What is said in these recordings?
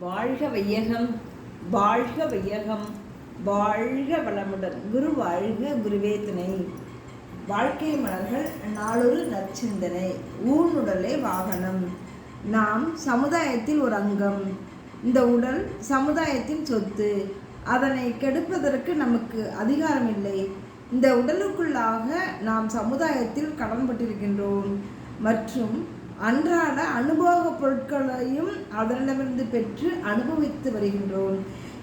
வாழ்க வையகம் வாழ்க வையகம் வாழ்க வளமுடன். குரு வாழ்க குருவே துணை. வாழ்க்கை மலர்கள் நாளொரு நற்சிந்தனை. ஊனுடலே வாகனம். நாம் சமுதாயத்தில் ஒரு அங்கம். இந்த உடல் சமுதாயத்தின் சொத்து. அதனை கெடுப்பதற்கு நமக்கு அதிகாரம் இல்லை இந்த உடலுக்குள்ளாக நாம் சமுதாயத்தில் கடன்பட்டிருக்கின்றோம் மற்றும் அன்றாட அனுபவ பொருட்களையும் அதனிடமிருந்து பெற்று அனுபவித்து வருகின்றோம்.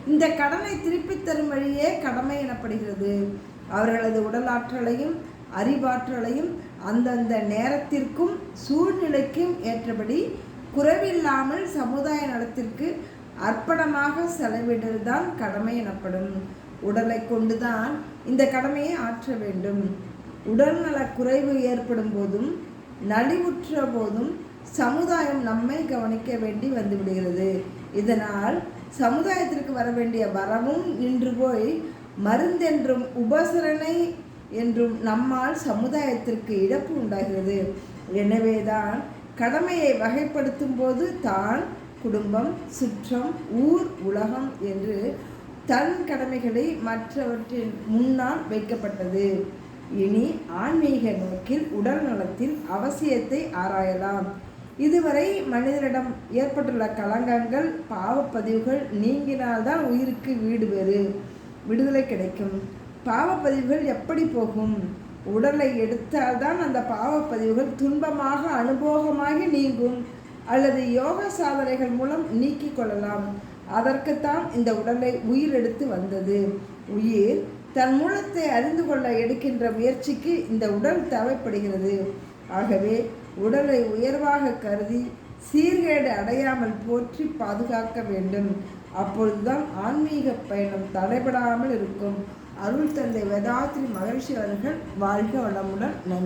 இந்த கடனை திருப்பித் தரும் வழியே கடமை எனப்படுகிறது. அவர்களது உடலாற்றலையும் அறிவாற்றலையும் அந்தந்த நேரத்திற்கும் சூழ்நிலைக்கும் ஏற்றபடி குறைவில்லாமல் சமுதாய நலத்திற்கு அர்ப்பணமாக செலவிடுவதுதான் கடமை எனப்படும். உடலை கொண்டுதான் இந்த கடமையை ஆற்ற வேண்டும். உடல்நல குறைவு ஏற்படும் போதும் நலிவுற்ற போதும் சமுதாயம் நம்மை கவனிக்க வேண்டி வந்துவிடுகிறது. இதனால் சமுதாயத்திற்கு வர வேண்டிய வரவும் நின்று போய் மருந்தென்றும் உபசரணை என்றும் நம்மால் சமுதாயத்திற்கு இழப்பு உண்டாகிறது. எனவேதான் கடமையை வகைப்படுத்தும் போது தான் குடும்பம் சுற்றம் ஊர் உலகம் என்று தன் கடமைகளை மற்றவற்றின் முன்னால் வைக்கப்பட்டது. இனி ஆன்மீக நோக்கில் உடல் நலத்தின் அவசியத்தை ஆராயலாம். இதுவரை மனிதனிடம் ஏற்பட்டுள்ள களங்கங்கள் பாவப்பதிவுகள் நீங்கினால்தான் உயிருக்கு வீடு வேறு விடுதலை கிடைக்கும். பாவப்பதிவுகள் எப்படி போகும்? உடலை எடுத்தால்தான் அந்த பாவப்பதிவுகள் துன்பமாக அனுபவமாகி நீங்கும். அல்லது யோக சாதனைகள் மூலம் நீக்கிக் கொள்ளலாம். அதற்குத்தான் இந்த உடலை உயிர் எடுத்து வந்தது. உயிர் தன் மூலத்தை அறிந்து கொள்ள எடுக்கின்ற முயற்சிக்கு இந்த உடல் தேவைப்படுகிறது. ஆகவே உடலை உயர்வாக கருதி சீர்கேடு அடையாமல் போற்றி பாதுகாக்க வேண்டும். அப்பொழுதுதான் ஆன்மீக பயணம் தடைபடாமல் இருக்கும். அருள் தந்தை வேதாத்ரி மகிழ்ச்சி அவர்கள் வாழ்க வளமுடன். நன்றி.